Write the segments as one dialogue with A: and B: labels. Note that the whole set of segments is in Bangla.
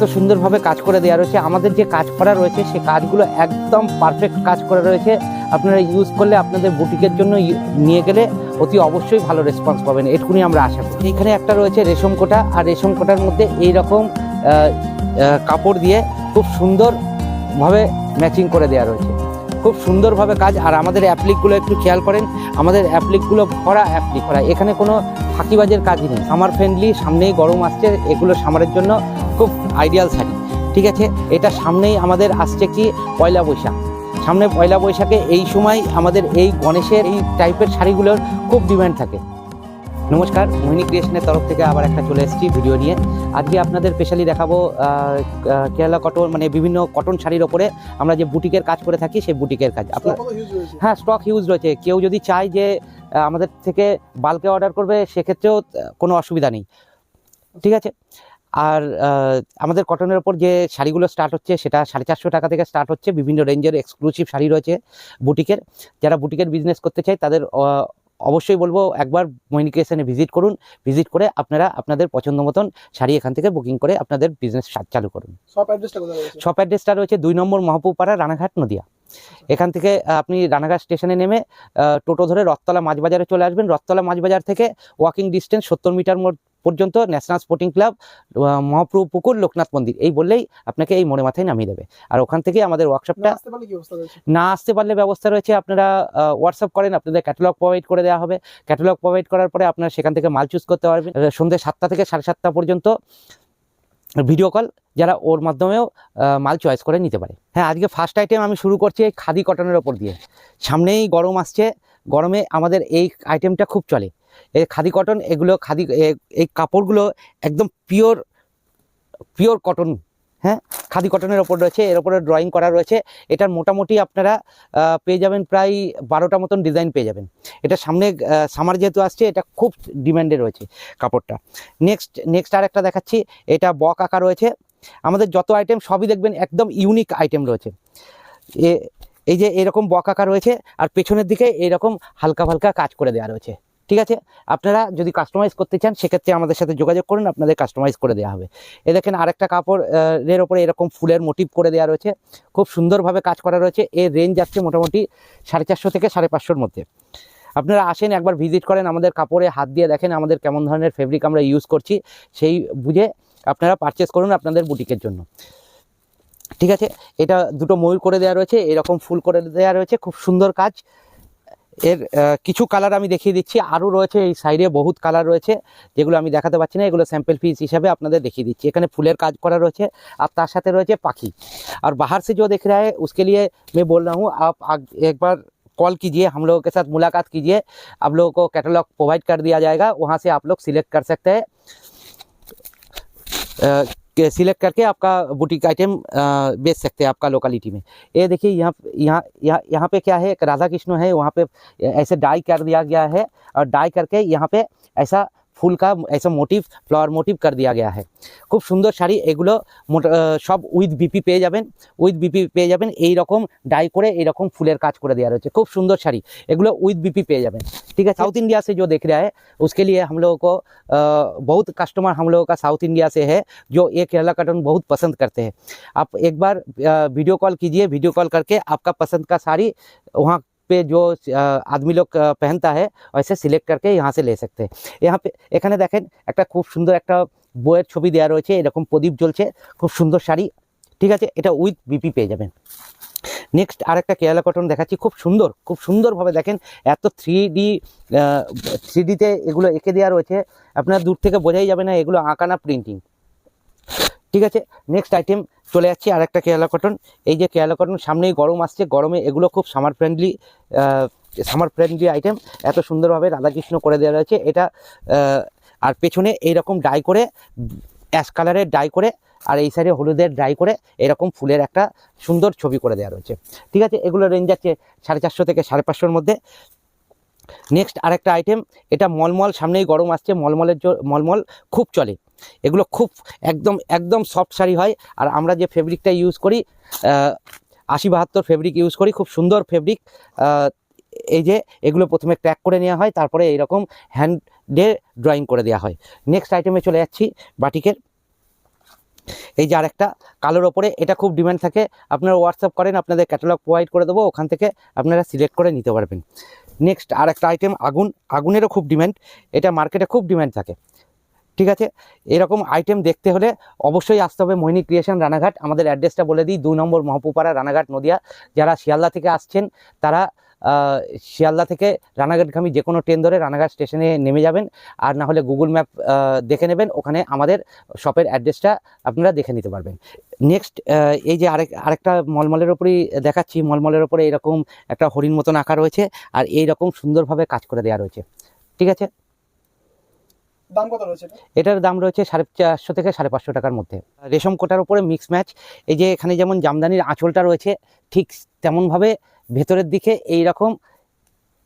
A: এত সুন্দরভাবে কাজ করে দেওয়া রয়েছে। আমাদের যে কাজ করা রয়েছে, সে কাজগুলো একদম পারফেক্ট কাজ করা রয়েছে। আপনারা ইউজ করলে আপনাদের বুটিকের জন্য নিয়ে গেলে অতি অবশ্যই ভালো রেসপন্স পাবেন। এটুকুনি আমরা আশা করি। এখানে একটা রয়েছে রেশম কোটা। আর রেশম কোটার মধ্যে এই রকম কাপড় দিয়ে খুব সুন্দরভাবে ম্যাচিং করে দেওয়া রয়েছে। খুব সুন্দরভাবে কাজ। আর আমাদের অ্যাপ্লিকগুলো একটু খেয়াল করেন। আমাদের অ্যাপ্লিকগুলো ভরা অ্যাপ্লিক করা এখানে কোনো ফাঁকিবাজের কাজই নেই। সামার ফ্রেন্ডলি সামনেই গরম আসছে। এগুলো সামারের জন্য খুব আইডিয়াল শাড়ি। ঠিক আছে? এটা সামনেই আমাদের আসছে কি পয়লা বৈশাখ। সামনে পয়লা বৈশাখে এই সময় আমাদের এই গণেশের এই টাইপের শাড়িগুলোর খুব ডিমান্ড থাকে। নমস্কার মোহিনী ক্রিয়েশনের তরফ থেকে আবার একটা চলে এসেছি ভিডিও নিয়ে। আজকে আপনাদের স্পেশালি দেখাবো কেরালা কটন মানে বিভিন্ন কটন শাড়ির ওপরে আমরা যে বুটিকের কাজ করে থাকি সেই বুটিকের কাজ। আপনার হ্যাঁ স্টক হিউজ রয়েছে। কেউ যদি চায় যে আমাদের থেকে বাল্কে অর্ডার করবে সেক্ষেত্রেও কোনো অসুবিধা নেই। ঠিক আছে? আর আমাদের কটনের ওপর যে শাড়িগুলো স্টার্ট হচ্ছে সেটা সাড়ে চারশো টাকা থেকে স্টার্ট হচ্ছে। বিভিন্ন রেঞ্জের এক্সক্লুসিভ শাড়ি রয়েছে বুটিকের যারা বুটিকের বিজনেস করতে চায় তাদের অবশ্যই বলব একবার মহিনিকেশনে ভিজিট করুন। ভিজিট করে আপনারা আপনাদের পছন্দ মতন শাড়ি এখান থেকে বুকিং করে আপনাদের বিজনেস চালু করুন। শপ অ্যাড্রেসটা রয়েছে? দুই নম্বর মহাপুপাড়া রানাঘাট নদিয়া। এখান থেকে আপনি রানাঘাট স্টেশনে নেমে টোটো ধরে রথতলা মাঝবাজারে চলে আসবেন। রথতলা মাঝবাজার থেকে ওয়াকিং ডিস্টেন্স সত্তর মিটার পর্যন্ত ন্যাশনাল স্পোর্টিং ক্লাব মহাপ্রভু পুকুর লোকনাথ মন্দির। এই বললেই আপনাকে এই মোড়ে মাথায় নামিয়ে দেবে। আর ওখান থেকে আমাদের ওয়ার্কশপটা না আসতে পারলে ব্যবস্থা রয়েছে? আপনারা হোয়াটসঅ্যাপ করেন আপনাদের ক্যাটালগ প্রোভাইড করে দেওয়া হবে। ক্যাটালগ প্রোভাইড করার পরে আপনারা সেখান থেকে মাল চুজ করতে পারবেন। সন্ধ্যে সাতটা থেকে সাড়ে সাতটা পর্যন্ত ভিডিও কল যারা ওর মাধ্যমেও মাল চয়েস করে নিতে পারে। হ্যাঁ আজকে ফার্স্ট আইটেম আমি শুরু করছি এই খাদি কটনের ওপর দিয়ে। সামনেই গরম আসছে। গরমে আমাদের এই আইটেমটা খুব চলে। এই খাদি কটন এগুলো খাদি এই কাপড়গুলো একদম পিওর পিওর কটন হ্যাঁ? খাদি কটনের ওপর রয়েছে, এর ওপরে ড্রয়িং করা রয়েছে। এটার মোটামুটি আপনারা পেয়ে যাবেন প্রায় বারোটা মতন ডিজাইন পেয়ে যাবেন। এটা সামনে সামার যেহেতু আসছে, এটা খুব ডিম্যান্ডে রয়েছে কাপড়টা। নেক্সট নেক্সট আর একটা দেখাচ্ছি, এটা বক আঁকা রয়েছে। আমাদের যত আইটেম সবই দেখবেন, একদম ইউনিক আইটেম রয়েছে। এই যে এরকম বক আঁকা রয়েছে, আর পেছনের দিকে এরকম হালকা হালকা কাজ করে দেওয়া রয়েছে। ঠিক আছে? আপনারা যদি কাস্টমাইজ করতে চান, সেক্ষেত্রে আমাদের সাথে যোগাযোগ করুন, আপনাদের কাস্টমাইজ করে দেওয়া হবে। এ দেখেন আরেকটা কাপড় এর ওপরে এরকম ফুলের মোটিভ করে দেওয়া রয়েছে। খুব সুন্দরভাবে কাজ করা রয়েছে। এর রেঞ্জ যাচ্ছে মোটামুটি সাড়ে চারশো থেকে সাড়ে পাঁচশোর মধ্যে। আপনারা আসেন, একবার ভিজিট করেন আমাদের কাপড়ে, হাত দিয়ে দেখেন আমাদের কেমন ধরনের ফেব্রিক আমরা ইউজ করছি। সেই বুঝে আপনারা পারচেস করুন আপনাদের বুটিকের জন্য। ঠিক আছে? এটা দুটো ময়ূর করে দেওয়া রয়েছে, এরকম ফুল করে দেওয়া রয়েছে। খুব সুন্দর কাজ। এর আহ, কিছু কালার আমি দেখিয়ে দিচ্ছি আরও রয়েছে এই সাইডে বহুত কালার রয়েছে যেগুলো আমি দেখাতে পারছি না এগুলো স্যাম্পল পিস হিসাবে আপনাদের দেখিয়ে দিচ্ছি এখানে ফুলের কাজ করা রয়েছে আর তার সাথে রয়েছে পাখি আর बाहर से जो दिख रहा है उसके लिए मैं बोल रहा हूँ आप आग- एक बार कॉल कीजिए हम लोगों के साथ मुलाकात कीजिए आप लोगों को कैटलॉग प्रोवाइड कर दिया जाएगा वहाँ से आप लोग सिलेक्ट कर सकते हैं सिलेक्ट करके आपका बुटीक आइटम बेच सकते हैं आपका लोकेलिटी में। ये देखिए यहाँ यहाँ यहाँ यहाँ पे क्या है? एक राधा कृष्ण है, वहाँ पे ऐसे डाई कर दिया गया है, और डाई करके यहाँ पे ऐसा ফুল কা ऐसा মোটিভ ফ্লাওয়ার মোটিভ कर दिया गया है খুব সুন্দর শাড়ি এগুলো মোটা- আহ, সব উইথ বিপি পেয়ে যাবেন উইথ বিপি পেয়ে যাবেন এই রকম ডাই করে এই রকম ফুলের কাজ করে দেওয়া রয়েছে খুব সুন্দর শাড়ি এগুলো উইথ বিপি পেয়ে যাবেন ठीक है साउथ इंडिया से जो देख रहा है उसके लिए हम लोगों को अ, बहुत कस्टमर हम लोगों का साउथ इंडिया से है जो ये केरला कटन बहुत पसंद करते हैं आप एक बार अ, वीडियो कॉल कीजिए वीडियो कॉल करके आपका पसंद का साड़ी वहाँ पे जो अ, आदमी लोग अ, पहनता है वैसे सिलेक्ट करके यहाँ से ले सकते हैं यहाँ पे এখানে দেখেন একটা খুব সুন্দর একটা বইয়ের ছবি দেওয়া রয়েছে এরকম প্রদীপ জ্বলছে খুব সুন্দর শাড়ি ঠিক আছে এটা উইথ বিপি পেয়ে যাবেন নেক্সট আরেকটা কেরালা কটন দেখাচ্ছি খুব সুন্দর খুব সুন্দরভাবে দেখেন এত থ্রি ডি থ্রি ডিতে এগুলো এঁকে দেওয়া রয়েছে আপনার দূর থেকে বোঝাই যাবে না এগুলো আঁকা না প্রিন্টিং ঠিক আছে? নেক্সট আইটেম চলে যাচ্ছি আর একটা কেরালা কটন এই যে কেরালা কটন সামনেই গরম আসছে। গরমে এগুলো খুব summer friendly summer friendly item এত সুন্দরভাবে রাধাকৃষ্ণ করে দেওয়া রয়েছে। এটা আর পেছনে এইরকম ডাই করে অ্যাশ কালারের ডাই করে, আর এই সাইডে হলুদের ড্রাই করে, এরকম ফুলের একটা সুন্দর ছবি করে দেওয়া রয়েছে। ঠিক আছে? এগুলো রেঞ্জ যাচ্ছে সাড়ে চারশো থেকে সাড়ে পাঁচশোর মধ্যে। নেক্সট আরেকটা আইটেম এটা মলমল, সামনেই গরম আসছে, মলমলের মলমল খুব চলে। এগুলো খুব একদম একদম সফট শাড়ি হয়। আর আমরা যে ফেব্রিকটা ইউজ করি আশি বাহাত্তর ফেব্রিক ইউজ করি, খুব সুন্দর ফেব্রিক এই যে এগুলো প্রথমে ট্র্যাক করে নেওয়া হয়, তারপরে এইরকম হ্যান্ড ড্রয়িং করে দেওয়া হয়। নেক্সট আইটেমে চলে যাচ্ছি, বাটিকের। এই যে আরেকটা, কালোর ওপরে, এটা খুব ডিমান্ড থাকে। আপনারা হোয়াটসঅ্যাপ করেন, আপনাদের ক্যাটালগ প্রোভাইড করে দেবো, ওখান থেকে আপনারা সিলেক্ট করে নিতে পারবেন। নেক্সট আর একটা আইটেম আগুন। আগুনেরও খুব ডিম্যান্ড এটা মার্কেটে খুব ডিম্যান্ড থাকে। ঠিক আছে? এরকম আইটেম দেখতে হলে অবশ্যই আসতে হবে মোহিনী ক্রিয়েশন রানাঘাট। আমাদের অ্যাড্রেসটা বলে দিই। দু নম্বর মহপুপাড়া, রানাঘাট, নদিয়া। যারা শিয়ালদা থেকে আসছেন, তারা শিয়ালদা থেকে রানাঘাটগামী যে কোনো ট্রেন ধরে রানাঘাট স্টেশনে নেমে যাবেন। আর না হলে গুগল ম্যাপ দেখে নেবেন। ওখানে আমাদের শপের অ্যাড্রেসটা আপনারা দেখে নিতে পারবেন। নেক্সট এই যে আরেক আরেকটা মলমলের ওপরেই দেখাচ্ছি। মলমলের ওপরে এরকম একটা হরিণ মতন আঁকা রয়েছে আর এই রকম সুন্দরভাবে কাজ করে দেওয়া রয়েছে। ঠিক আছে?
B: দাম কত রয়েছে
A: এটার দাম রয়েছে সাড়ে চারশো থেকে সাড়ে পাঁচশো টাকার মধ্যে। রেশম কোটার উপরে মিক্স ম্যাচ। এই যে এখানে যেমন জামদানির আঁচলটা রয়েছে ঠিক তেমনভাবে ভেতরের দিকে এই রকম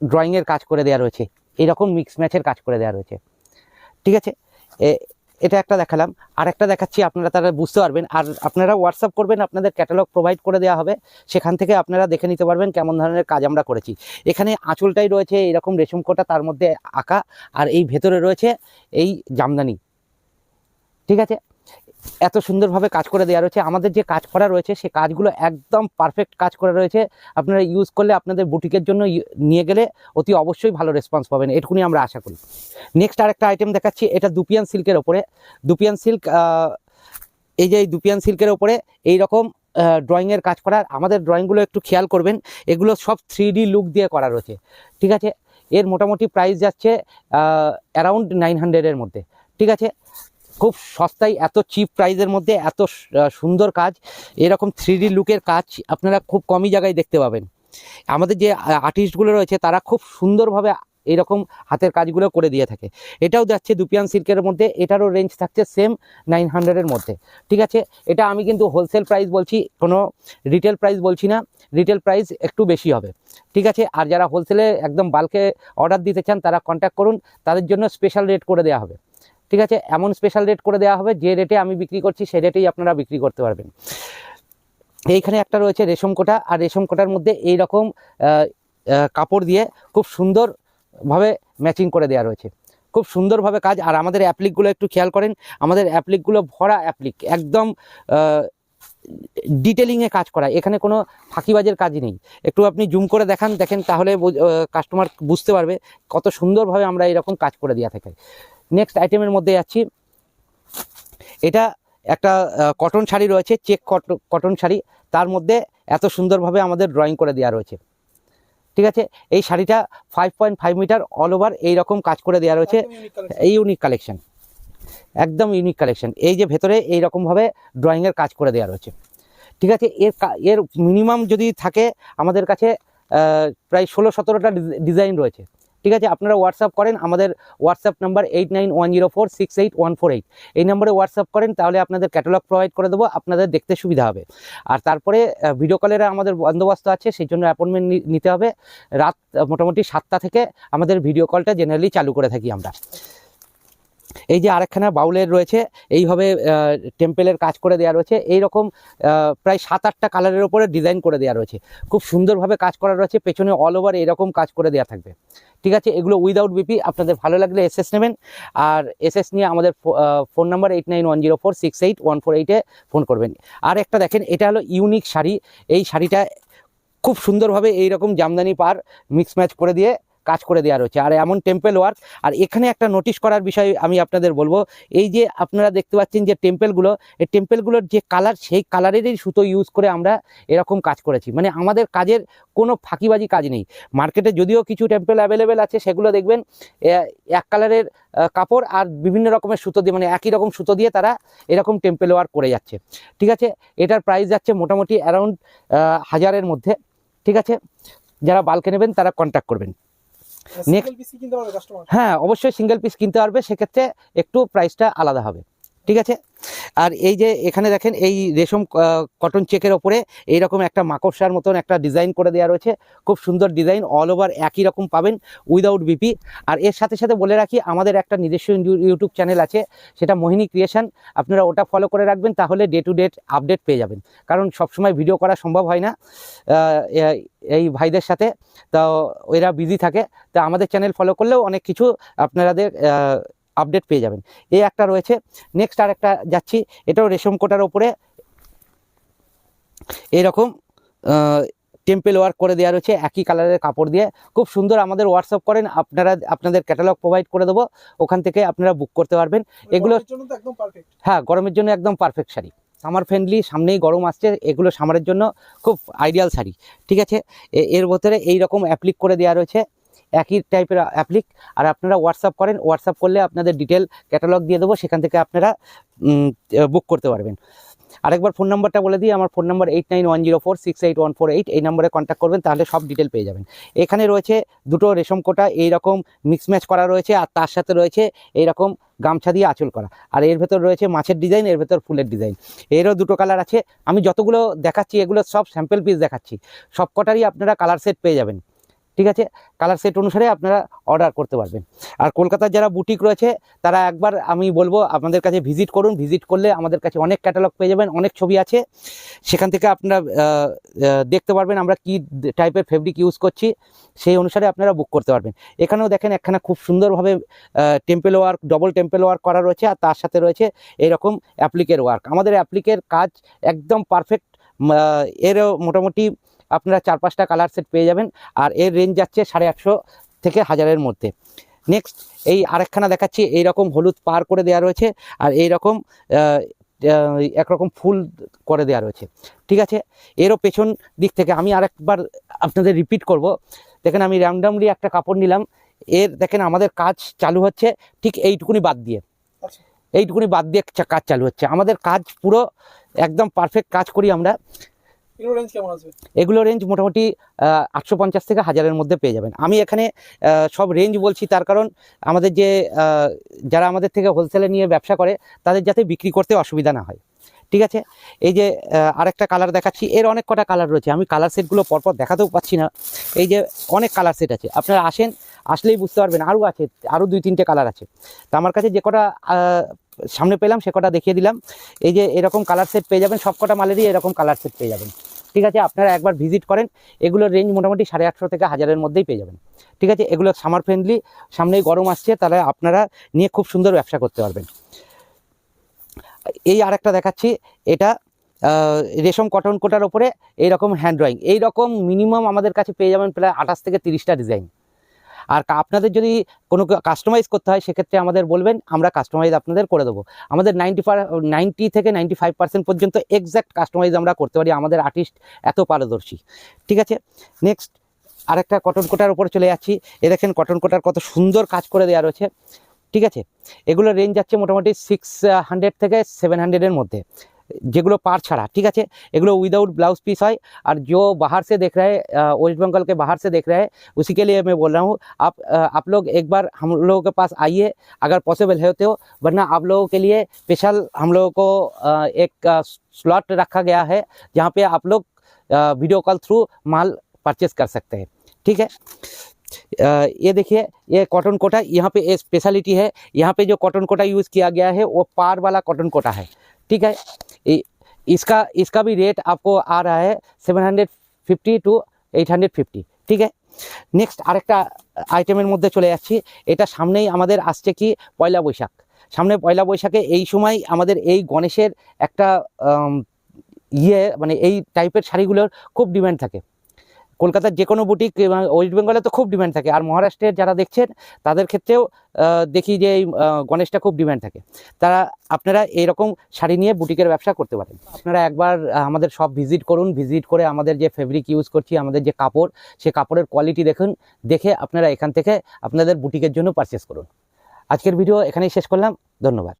A: ড্রয়িংয়ের কাজ করে দেওয়া রয়েছে এই রকম মিক্স ম্যাচের কাজ করে দেওয়া রয়েছে। ঠিক আছে? এটা একটা দেখালাম। আর একটা দেখাচ্ছি, আপনারা তারা বুঝতে পারবেন। আর আপনারা হোয়াটসঅ্যাপ করবেন, আপনাদের ক্যাটালগ প্রোভাইড করে দেওয়া হবে। সেখান থেকে আপনারা দেখে নিতে পারবেন কেমন ধরনের কাজ আমরা করেছি। এখানে আঁচলটাই রয়েছে এরকম রেশম কোটা, তার মধ্যে আঁকা। আর এই ভেতরে রয়েছে এই জামদানি। ঠিক আছে? এত সুন্দরভাবে কাজ করে দেওয়া রয়েছে। আমাদের যে কাজ করা রয়েছে, সে কাজগুলো একদম পারফেক্ট কাজ করা রয়েছে। আপনারা ইউজ করলে আপনাদের বুটিকের জন্য নিয়ে গেলে অতি অবশ্যই ভালো রেসপন্স পাবেন। এটুকুনি আমরা আশা করি। নেক্সট আরেকটা আইটেম দেখাচ্ছি, এটা দুপিয়ান সিল্কের ওপরে। দুপিয়ান সিল্ক এই যে দুপিয়ান সিল্কের ওপরে এই রকম ড্রয়িংয়ের কাজ করার, আমাদের ড্রয়িংগুলো একটু খেয়াল করবেন। এগুলো সব থ্রি লুক দিয়ে করা রয়েছে। ঠিক আছে? এর মোটামুটি প্রাইস যাচ্ছে অ্যারাউন্ড নাইন হান্ড্রেডের মধ্যে। ঠিক আছে? খুব সস্তায়, এত চিপ প্রাইজের মধ্যে, এত সুন্দর কাজ, এরকম থ্রি লুকের কাজ আপনারা খুব কমই জায়গায় দেখতে পাবেন। আমাদের যে আর্টিস্টগুলো রয়েছে, তারা খুব সুন্দরভাবে এরকম হাতের কাজগুলো করে দিয়ে থাকে। এটাও যাচ্ছে দুপিয়ান সিল্কের মধ্যে, এটারও রেঞ্জ থাকছে সেম নাইন হান্ড্রেডের মধ্যে। ঠিক আছে? এটা আমি কিন্তু হোলসেল প্রাইস বলছি, কোনো রিটেল প্রাইস বলছি না রিটেল প্রাইস একটু বেশি হবে। ঠিক আছে? আর যারা হোলসেলে একদম বাল্কে অর্ডার দিতে চান, তারা কন্ট্যাক্ট করুন, তাদের জন্য স্পেশাল রেট করে দেওয়া হবে। ঠিক আছে? এমন স্পেশাল রেট করে দেওয়া হবে, যে রেটে আমি বিক্রি করছি সেই রেটেই আপনারা বিক্রি করতে পারবেন। এইখানে একটা রয়েছে রেশম কোটা, আর রেশম কোটার মধ্যে এই রকম কাপড় দিয়ে খুব সুন্দরভাবে ম্যাচিং করে দেওয়া রয়েছে। খুব সুন্দরভাবে কাজ, আর আমাদের অ্যাপ্লিকগুলো একটু খেয়াল করেন, আমাদের অ্যাপ্লিকগুলো ভরা অ্যাপ্লিক একদম ডিটেলিংয়ে কাজ করা, এখানে কোনো ফাঁকিবাজের কাজ নেই। একটু আপনি জুম করে দেখান, দেখেন, তাহলে কাস্টমার বুঝতে পারবে কত সুন্দরভাবে আমরা এরকম কাজ করে দেওয়া থাকি। নেক্সট আইটেমের মধ্যে যাচ্ছি। এটা একটা কটন শাড়ি রয়েছে চেক কটন শাড়ি। তার মধ্যে এত সুন্দরভাবে আমাদের ড্রয়িং করে দেওয়া রয়েছে। ঠিক আছে? এই শাড়িটা five point five metre all over এইরকম কাজ করে দেওয়া রয়েছে। এই ইউনিক কালেকশন একদম ইউনিক কালেকশন এই যে ভেতরে এই রকমভাবে ড্রয়িংয়ের কাজ করে দেওয়া রয়েছে। ঠিক আছে? এর এর মিনিমাম যদি থাকে আমাদের কাছে প্রায় ষোলো সতেরোটা ডিজাইন রয়েছে। ঠিক আছে? আপনারা হোয়াটসঅ্যাপ করেন, আমাদের WhatsApp number eight nine one zero four six eight one four eight এই নম্বরে হোয়াটসঅ্যাপ করেন, তাহলে আপনাদের ক্যাটালগ প্রোভাইড করে দেবো, আপনাদের দেখতে সুবিধা হবে। আর তারপরে ভিডিও কলের আমাদের বন্দোবস্ত আছে, সেই জন্য অ্যাপয়েন্টমেন্ট নিতে হবে। রাত মোটামুটি সাতটা থেকে আমাদের ভিডিও কলটা জেনারেলি চালু করে থাকি আমরা। এই যে আরেকখানা বাউলের রয়েছে, এইভাবে টেম্পেলের কাজ করে দেওয়া রয়েছে। এই রকম প্রায় সাত আটটা কালারের উপরে ডিজাইন করে দেওয়া রয়েছে। খুব সুন্দরভাবে কাজ করা রয়েছে, পেছনে অল ওভার এরকম কাজ করে দেওয়া থাকবে। ঠিক আছে, এগুলো উইদাউট বিপি আপনাদের ভালো লাগলে এসএস নেবেন। আর এসএস নিয়ে আমাদের phone number eight nine one zero four six eight one four এইটে ফোন করবেন। আর একটা দেখেন, এটা হলো ইউনিক শাড়ি। এই শাড়িটা খুব সুন্দরভাবে এই রকম জামদানি পার মিক্স ম্যাচ করে দিয়ে কাজ করে দেওয়া রয়েছে। আর এমন টেম্পেল ওয়ার্ক আর এখানে একটা নোটিশ করার বিষয় আমি আপনাদের বলব। এই যে আপনারা দেখতে পাচ্ছেন যে টেম্পেলগুলো এই টেম্পেলগুলোর যে কালার সেই কালারেরই সুতো ইউজ করে আমরা এরকম কাজ করেছি। মানে আমাদের কাজের কোনো ফাঁকিবাজি কাজ নেই। মার্কেটে যদিও কিছু টেম্পেল অ্যাভেলেবেল আছে, সেগুলো দেখবেন এক কালারের কাপড় আর বিভিন্ন রকমের সুতো দিয়ে মানে একই রকম সুতো দিয়ে তারা এরকম টেম্পেল ওয়ার্ক করে যাচ্ছে। ঠিক আছে? এটার প্রাইস যাচ্ছে মোটামুটি অ্যারাউন্ড হাজারের মধ্যে। ঠিক আছে? যারা বালকে নেবেন, তারা কন্ট্যাক্ট করবেন। হ্যাঁ অবশ্যই সিঙ্গেল পিস কিনতে পারবে সেক্ষেত্রে একটু প্রাইসটা আলাদা হবে। ঠিক আছে? আর এই যে এখানে দেখেন এই রেশম কটন চেকের ওপরে এইরকম একটা মাকড়সার মতন একটা ডিজাইন করে দেওয়া রয়েছে। খুব সুন্দর ডিজাইন অল ওভার একই রকম পাবেন উইদাউট বিপি আর এর সাথে সাথে বলে রাখি আমাদের একটা নিজস্ব ইউটিউব চ্যানেল আছে সেটা মোহিনী ক্রিয়েশন আপনারা ওটা ফলো করে রাখবেন তাহলে ডে টু ডেট আপডেট পেয়ে যাবেন। কারণ সবসময় ভিডিও করা সম্ভব হয় না এই ভাইদের সাথে। তো এরা বিজি থাকে তা আমাদের চ্যানেল ফলো করলেও অনেক কিছু আপনাদের আহ, আপডেট পেয়ে যাবেন। এই একটা রয়েছে। নেক্সট আর একটা যাচ্ছি। এটাও রেশম কোটার ওপরে এরকম টেম্পেল ওয়ার্ক করে দেওয়া রয়েছে। একই কালারের কাপড় দিয়ে। খুব সুন্দর আমাদের হোয়াটসঅ্যাপ করেন। আপনারা আপনাদের ক্যাটালগ প্রোভাইড করে দেবো। ওখান থেকে আপনারা বুক করতে পারবেন। এগুলো-
B: জন্য একদম পারফেক্ট
A: হ্যাঁ গরমের জন্য একদম পারফেক্ট শাড়ি। সামার ফ্রেন্ডলি সামনেই গরম আসছে। এগুলো সামারের জন্য খুব আইডিয়াল শাড়ি। ঠিক আছে? এর ভেতরে এই রকম অ্যাপ্লিক করে দেওয়া রয়েছে। একই টাইপের অ্যাপ্লিক আর আপনারা হোয়াটসঅ্যাপ করেন হোয়াটসঅ্যাপ করলে আপনাদের ডিটেল ক্যাটালগ দিয়ে দেবো, সেখান থেকে আপনারা বুক করতে পারবেন। আরেকবার ফোন নাম্বারটা বলে দিই, আমার phone number eight nine one zero four six eight one four eight এই নম্বরে কন্ট্যাক্ট করবেন, তাহলে সব ডিটেল পেয়ে যাবেন। এখানে রয়েছে দুটো রেশম কোটা, এইরকম মিক্স ম্যাচ করা রয়েছে, আর তার সাথে রয়েছে এইরকম গামছা দিয়ে আঁচল করা। আর এর ভেতর রয়েছে মাছের ডিজাইন এর ভেতর ফুলের ডিজাইন এরও দুটো কালার আছে, আমি যতগুলো দেখাচ্ছি, এগুলো সব স্যাম্পল পিস দেখাচ্ছি। সব কটারই আপনারা কালার সেট পেয়ে যাবেন। ঠিক আছে? কালার সেট অনুসারে আপনারা অর্ডার করতে পারবেন। আর কলকাতার যারা বুটিক রয়েছে, তারা একবার আমি বলব, আপনাদের কাছে ভিজিট করুন। ভিজিট করলে আমাদের কাছে অনেক ক্যাটালগ পেয়ে যাবেন, অনেক ছবি আছে। সেখান থেকে আপনারা দেখতে পারবেন আমরা কি টাইপের ফেব্রিক ইউজ করছি। সেই অনুসারে আপনারা বুক করতে পারবেন। এখানেও দেখেন একখানা খুব সুন্দরভাবে temple work double temple work করা রয়েছে আর তার সাথে রয়েছে এরকম অ্যাপ্লিকের ওয়ার্ক আমাদের অ্যাপ্লিকের কাজ একদম পারফেক্ট এরও মোটামুটি আপনারা চার পাঁচটা কালার সেট পেয়ে যাবেন আর এর রেঞ্জ যাচ্ছে সাড়ে আটশো থেকে হাজারের মধ্যে। নেক্সট এই আরেকখানা দেখাচ্ছি এই রকম হলুদ পার করে দেওয়া রয়েছে আর এই রকম আহ, আহ, একরকম ফুল করে দেওয়া রয়েছে। ঠিক আছে? এরও পেছন দিক থেকে আমি আরেকবার আপনাদের রিপিট করব। দেখেন আমি র্যান্ডামলি একটা কাপড় নিলাম। এর দেখেন আমাদের কাজ চালু হচ্ছে ঠিক এইটুকুনি বাদ দিয়ে।
B: আচ্ছা।
A: এইটুকুনি বাদ দিয়ে কাজ চালু হচ্ছে। আমাদের কাজ পুরো একদম পারফেক্ট কাজ করি আমরা।
B: এগুলো রেঞ্জ
A: মোটামুটি আটশো পঞ্চাশ থেকে হাজারের মধ্যে পেয়ে যাবেন। আমি এখানে সব রেঞ্জ বলছি, তার কারণ আমাদের যে যারা আমাদের থেকে হোলসেলে নিয়ে ব্যবসা করে, তাদের যাতে বিক্রি করতে অসুবিধা না হয়। ঠিক আছে? এই যে আরেকটা কালার দেখাচ্ছি, এর অনেক কটা কালার রয়েছে। আমি কালার সেটগুলো পরপর দেখাতেও পাচ্ছি না। এই যে, অনেক কালার সেট আছে। আপনারা আসেন, আসলেই বুঝতে পারবেন, আরও আছে, আরও দুই তিনটে কালার আছে। তো আমার কাছে যে কটা সামনে পেলাম, সে কটা দেখিয়ে দিলাম। এই যে এরকম কালার সেট পেয়ে যাবেন, সব কটা মালেরই এরকম কালার সেট পেয়ে যাবেন। ঠিক আছে, আপনারা একবার ভিজিট করেন, এগুলোর রেঞ্জ মোটামুটি সাড়ে আটশো থেকে হাজারের মধ্যেই পেয়ে যাবেন। ঠিক আছে, এগুলো সামার ফ্রেন্ডলি সামনেই গরম আসছে, তাহলে আপনারা নিয়ে খুব সুন্দর ব্যবসা করতে পারবেন। এই আরেকটা দেখাচ্ছি, এটা রেশম কটন কোটার ওপরে এইরকম হ্যান্ড ড্রয়িং এইরকম মিনিমাম আমাদের কাছে পেয়ে যাবেন প্রায় আঠাশ থেকে তিরিশটা ডিজাইন আর আপনাদের যদি কোনো কাস্টমাইজ করতে হয়, সেক্ষেত্রে আমাদের বলবেন, আমরা কাস্টমাইজ আপনাদের করে দেবো। আমাদের নাইনটি নাইনটি থেকে নাইনটি ফাইভ পার্সেন্ট পর্যন্ত এক্স্যাক্ট কাস্টমাইজ আমরা করতে পারি, আমাদের আর্টিস্ট এত পারদর্শী। ঠিক আছে? নেক্সট আরেকটা কটন কোটার উপরে চলে যাচ্ছি। এ দেখেন কটন কোটার কত সুন্দর কাজ করে দেওয়া রয়েছে। ঠিক আছে? এগুলো রেঞ্জ যাচ্ছে মোটামুটি সিক্স হান্ড্রেড থেকে সেভেন হান্ড্রেডের মধ্যে। যেগুलो पार छाड़ा ठीक है एगुलो विदाउट ब्लाउज पीस है और जो बाहर से देख रहे हैं वेस्ट बंगाल के बाहर से देख रहे हैं उसी के लिए मैं बोल रहा हूँ आप आप लोग एक बार हम लोगों के पास आइए अगर पॉसिबल है तो वरना आप लोगों के लिए स्पेशल हम लोगों को एक स्लॉट रखा गया है जहाँ पे आप लोग वीडियो कॉल थ्रू माल परचेस कर सकते हैं ठीक है ये देखिए ये कॉटन कोटा यहाँ पे स्पेशलिटी है यहाँ पे जो कॉटन कोटा यूज़ किया गया है वो पार वाला कॉटन कोटा है ठीक है इसका इसका भी रेट आपको आ रहा है seven hundred fifty to eight hundred fifty ঠিক আছে নেক্সট আরেকটা আইটেমের মধ্যে চলে যাচ্ছি এটা সামনেই আমাদের আসছে কি পয়লা বৈশাখ সামনে পয়লা বৈশাখে এই সময় আমাদের এই গণেশের একটা আম, ইয়ে মানে এই টাইপের শাড়িগুলোর খুব ডিমান্ড থাকে কলকাতার যে কোনো বুটিক ওয়েস্ট বেঙ্গলে তো খুব ডিমান্ড থাকে। আর মহারাষ্ট্রের যারা দেখছেন, তাদের ক্ষেত্রেও দেখি যে এই গণেশটা খুব ডিম্যান্ড থাকে। তারা, আপনারা এইরকম শাড়ি নিয়ে বুটিকের ব্যবসা করতে পারেন। আপনারা একবার আমাদের সব ভিজিট করুন। ভিজিট করে আমাদের যে ফেব্রিক ইউজ করছি, আমাদের যে কাপড়, সে কাপড়ের কোয়ালিটি দেখুন। দেখে আপনারা এখান থেকে আপনাদের বুটিকের জন্য পারচেস করুন। আজকের ভিডিও এখানেই শেষ করলাম। ধন্যবাদ।